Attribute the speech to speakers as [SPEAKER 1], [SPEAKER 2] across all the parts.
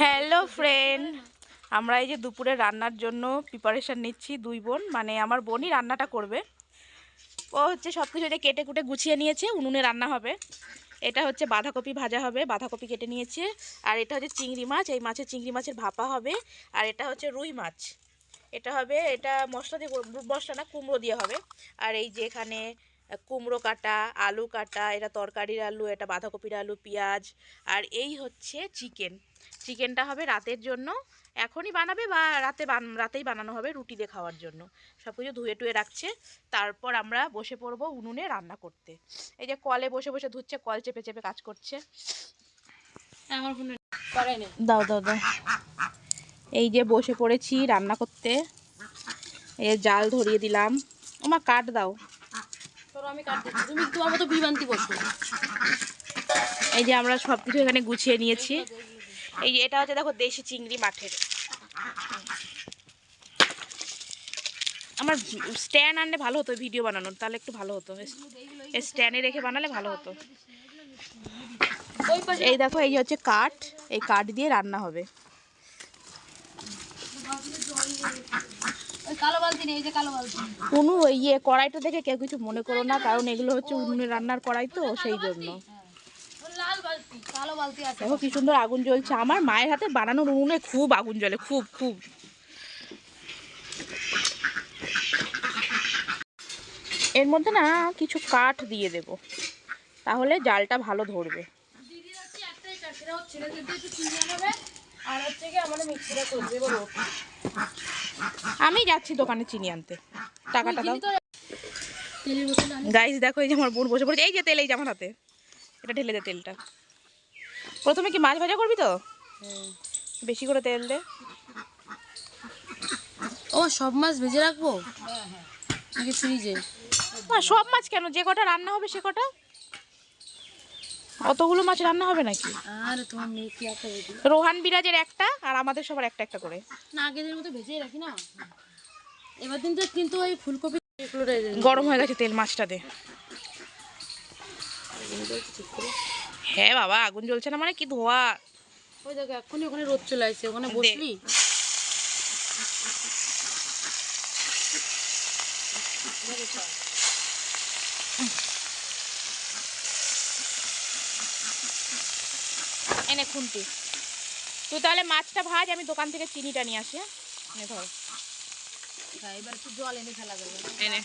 [SPEAKER 1] Hello friend আমরা এই যে দুপুরে রান্নার জন্য প্রিপারেশান নিচ্ছি দুই বোন। মানে আমার বোনই রান্নাটা করবে। ও হচ্ছে সব কিছু যে কেটে কুটে গুছিয়ে নিয়েছে, উনুনে রান্না হবে। এটা হচ্ছে বাঁধাকপি ভাজা হবে, বাঁধাকপি কেটে নিয়েছে। আর এটা হচ্ছে চিংড়ি মাছ, এই মাছের চিংড়ি মাছের ভাপা হবে। আর এটা হচ্ছে রুই মাছ। এটা হবে, এটা মশলা দিয়ে মশলা না, কুমড়ো দিয়ে হবে। আর এই যে এখানে কুমড়ো কাটা আলু কাটা এটা তরকারির আলু এটা বাঁধাকপির আলু পেঁয়াজ আর এই হচ্ছে চিকেন। চিকেনটা হবে রাতের জন্য। এখনই বানাবে বা রাতে বান- রাতেই বানানো হবে রুটি দিয়ে খাওয়ার জন্য। সব কিছু ধুয়ে টুয়ে রাখছে। তারপর আমরা বসে পড়ব উনুনে রান্না করতে। এই যে কলে বসে বসে ধুচ্ছে কল চেপে চেপে কাজ করছে।
[SPEAKER 2] আমার
[SPEAKER 1] দাও দাও দাও। এই যে বসে পড়েছি রান্না করতে। এই জাল ধরিয়ে দিলাম। ওমা কাঠ দাও।
[SPEAKER 2] আমি কাট দিচ্ছি। তুমি তোমার মতো বিভ্রান্তি করছ
[SPEAKER 1] এই যে আমরা সব কিছু এখানে গুছিয়ে নিয়েছি। এই যে এটা হচ্ছে দেখো দেশি চিংড়ি মাঠের। আমার স্ট্যান্ড আনলে ভালো হতো ভিডিও বানানোর তাহলে একটু ভালো হতো। স্ট্যান্ডে রেখে বানালে ভালো হতো। এই দেখো এই হচ্ছে কাঠ এই কাঠ দিয়ে রান্না হবে। কোনো ইয়ে কড়াইটা দেখে কেউ কিছু মনে করো না কারণ এগুলো হচ্ছে উনুনে রান্নার কড়াই তো সেই জন্য।
[SPEAKER 2] আছে।
[SPEAKER 1] দেখো কি সুন্দর আগুন জ্বলছে। আমার মায়ের হাতে বানানোর উনুনে খুব আগুন জ্বলে খুব খুব। এর মধ্যে না কিছু কাঠ দিয়ে দেব। তাহলে জালটা ভালো ধরবে।
[SPEAKER 2] আর হচ্ছে কি আমাদের মিক্সিটা
[SPEAKER 1] আমি যাচ্ছি দোকানে চিনি আনতে। টাকাটা দাও। গাইস দেখো এই যে আমার বোন বসে পড়েছে। এই যে তেল এই যে আমার হাতে। এটা ঢেলে দে তেলটা। প্রথমে কি মাছ ভাজা করবি তো? বেশি করে তেল দে।
[SPEAKER 2] ও সব মাছ ভেজে রাখব? নাকি ফ্রিজে
[SPEAKER 1] না সব মাছ কেন? যে কটা রান্না হবে সে কটা? অতগুলো মাছ রান্না হবে নাকি?
[SPEAKER 2] আর তোমার মেয়ে কি রেডি
[SPEAKER 1] রোহান বিরাজের একটা আর আমাদের সবার একটা একটা করে।
[SPEAKER 2] না আগেদের মতো ভেজে রাখি না? এবার দিন তো কিন্তু ওই ফুলকপি
[SPEAKER 1] গরম হয়ে গেছে তেল মাছটা দে। হ্যাঁ বাবা আগুন জ্বলছে না মানে কি ধোয়া?
[SPEAKER 2] ওই দেখো এক্ষুনি ওখানে রোদ চলে আসছে ওখানে। বসলি?
[SPEAKER 1] এনে খুন্তি। তুই তাহলে মাছটা ভাজ আমি দোকান থেকে চিনিটা নিয়ে আসি হ্যাঁ? এনে ধর।
[SPEAKER 2] হ্যাঁ এবার একটু জল এনে ফেলা যাবে।
[SPEAKER 1] এনে।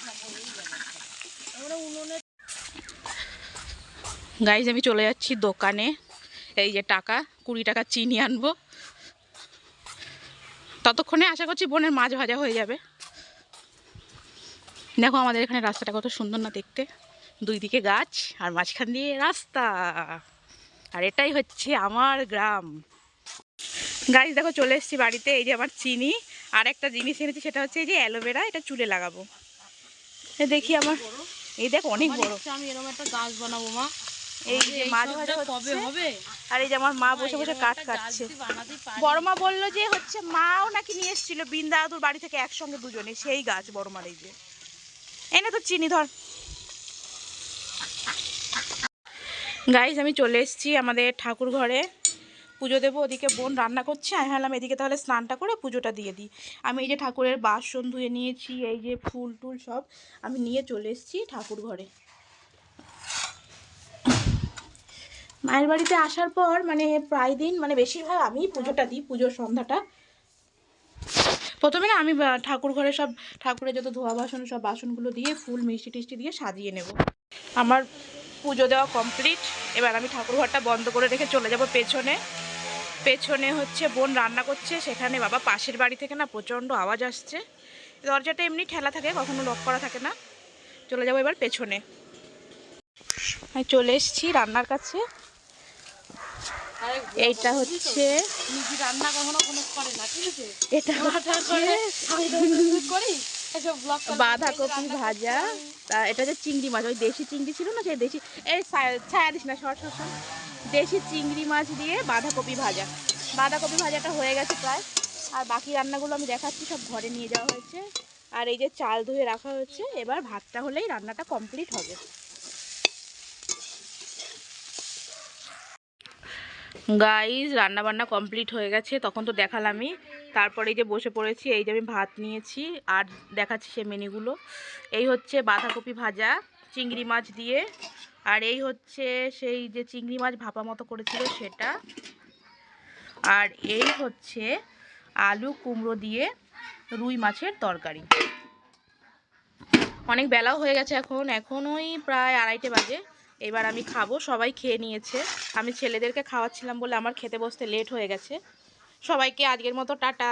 [SPEAKER 2] আমরা উনুনে
[SPEAKER 1] গাইজ আমি চলে যাচ্ছি দোকানে। এই যে টাকা কুড়ি টাকা চিনি আনব। ততক্ষণে আশা করছি বোনের মাছ ভাজা হয়ে যাবে। দেখো আমাদের এখানে রাস্তাটা কত সুন্দর না দেখতে। দুই দিকে গাছ আর মাঝখান দিয়ে রাস্তা। আর এটাই হচ্ছে আমার গ্রাম। গাছ দেখো চলে এসেছি বাড়িতে এই যে আমার চিনি। আর একটা জিনিস এনেছি সেটা হচ্ছে এই যে অ্যালোভেরা এটা চুলে লাগাবো। দেখি আমার এই দেখ অনেক বড়।
[SPEAKER 2] আমি এরকম একটা গাছ বানাবো মা।
[SPEAKER 1] এই যে মাছ ভাজা
[SPEAKER 2] কবে হবে?
[SPEAKER 1] আর এই যে আমার মা বসে বসে কাঠ কাটছে। বড় মা বলল যে হচ্ছে মাও নাকি নিয়ে এসেছিল বৃন্দাবতুর বাড়ি থেকে একসঙ্গে দুজনে সেই গাছ বড় মার এই যে। এনে তো চিনি ধর। গাইজ আমি চলে এসেছি আমাদের ঠাকুর ঘরে। পুজো দেবো, ওদিকে বোন রান্না করছে। আমি ভাবলাম এদিকে তাহলে স্নানটা করে পুজোটা দিয়ে দিই। আমি এই যে ঠাকুরের বাসন ধুয়ে নিয়েছি, এই যে ফুল টুল সব, আমি নিয়ে চলে এসেছি ঠাকুর ঘরে। মায়ের বাড়িতে আসার পর মানে প্রায় দিন মানে বেশিরভাগ আমি পুজোটা দিই, পুজোর সন্ধ্যাটা। প্রথমে না আমি ঠাকুর ঘরে সব, ঠাকুরের যত ধোয়া বাসন, সব বাসনগুলো দিয়ে ফুল মিষ্টি টিষ্টি দিয়ে সাজিয়ে নেব। আমার পুজো দেওয়া কমপ্লিট এবার আমি ঠাকুর ঘরটা বন্ধ করে রেখে চলে যাব পেছনে। পেছনে হচ্ছে বোন রান্না করছে সেখানে বাবা পাশের বাড়ি থেকে না প্রচণ্ড আওয়াজ আসছে। দরজাটা এমনি ঠেলা থাকে কখনো লক করা থাকে না। চলে যাব এবার পেছনে। আমি চলে এসেছি রান্নার কাছে। এইটা হচ্ছে
[SPEAKER 2] রান্না কখনো করে না ঠিক আছে?
[SPEAKER 1] এটা
[SPEAKER 2] করি।
[SPEAKER 1] বাঁধাকপি ভাজা তা এটা যে চিংড়ি মাছ ওই দেশি চিংড়ি ছিল না সেই দেশি এই ছায়া- দিস না সর সর। দেশি চিংড়ি মাছ দিয়ে বাঁধাকপি ভাজা। বাঁধাকপি ভাজাটা হয়ে গেছে প্রায়। আর বাকি রান্নাগুলো আমি দেখাচ্ছি সব ঘরে নিয়ে যাওয়া হয়েছে। আর এই যে চাল ধুয়ে রাখা হয়েছে এবার ভাতটা হলেই রান্নাটা কমপ্লিট হবে। গাইজ রান্না বান্না কমপ্লিট হয়ে গেছে তখন তো দেখালামই। তারপরে এই যে বসে পড়েছি, এই যে আমি ভাত নিয়েছি আর দেখাচ্ছি সে মেনুগুলো। এই হচ্ছে বাঁধাকপি ভাজা, চিংড়ি মাছ দিয়ে, আর এই হচ্ছে সেই যে চিংড়ি মাছ ভাপা মতো করেছিল সেটা। আর এই হচ্ছে আলু কুমড়ো দিয়ে রুই মাছের তরকারি। অনেক বেলাও হয়ে গেছে এখন এখন ওই প্রায় আড়াইটে বাজে। এবার আমি খাব, সবাই খেয়ে নিয়েছে। আমি ছেলেদেরকে খাওয়াচ্ছিলাম বলে আমার খেতে বসতে লেট হয়ে গেছে। সবাইকে আজকের মতো টাটা।